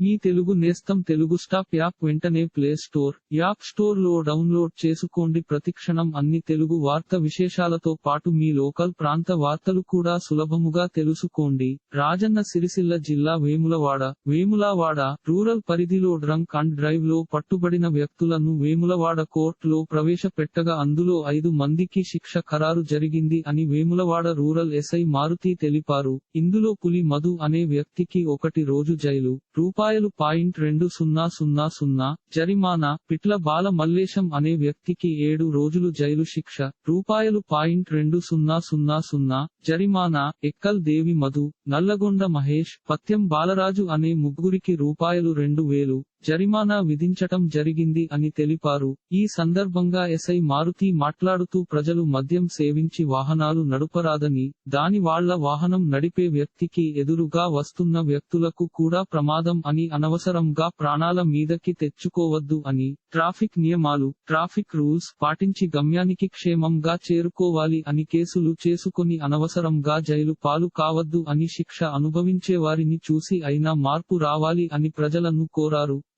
మీ తెలుగు నేస్తం Telugu stop app వెంటనే play store app స్టోర్లో డౌన్లోడ్ చేసుకోండి. ప్రతిక్షణం అన్ని తెలుగు వార్త విశేషాలతో పాటు మీ లోకల్ ప్రాంత వార్తలు కూడా సులభముగా తెలుసుకోండి. రాజన్న సిరిసిల్ల జిల్లా వేములవాడ వేములవాడ రూరల్ పరిధిలో డ్రంక్ అండ్ డ్రైవ్లో పట్టుబడిన వ్యక్తులను వేములవాడ కోర్టులో ప్రవేశపెట్టగా అందులో ఐదు మందికి శిక్ష ఖరారు జరిగింది అని వేములవాడ రూరల్ ఎస్ఐ మారుతి తెలిపారు. ఇందులో పులి మధు అనే వ్యక్తికి ఒకటి రోజు జైలు రూపాయలు పాయింట్ రెండు సున్నా సున్నా సున్నా. జరిమానా పిట్ల బాల మల్లేశం అనే వ్యక్తికి ఏడు రోజులు జైలు శిక్ష. రూపాయలు పాయింట్ రెండు సున్నా సున్నా సున్నా. జరిమానా ఎక్కల్ దేవి మధు నల్లగొండ మహేష్ పత్యం బాలరాజు అనే ముగ్గురికి రూపాయలు రెండు వేలు. జరిమానా విధించటం జరిగింది అని తెలిపారు. ఈ సందర్భంగా ఎస్ఐ మారుతి మాట్లాడుతూ ప్రజలు మద్యం సేవించి వాహనాలు నడుపరాదని దాని వాళ్ళ వాహనం నడిపే వ్యక్తికి ఎదురుగా వస్తున్న వ్యక్తులకు కూడా ప్రమాదం అని అనవసరంగా ప్రాణాల మీదకి తెచ్చుకోవద్దు అని ట్రాఫిక్ నియమాలు ట్రాఫిక్ రూల్స్ పాటించి గమ్యానికి క్షేమంగా చేరుకోవాలి అని కేసులు చేసుకొని అనవసరంగా జైలు పాలు కావద్దు అని శిక్ష అనుభవించే వారిని చూసి అయినా మార్పు రావాలి అని ప్రజలను కోరారు.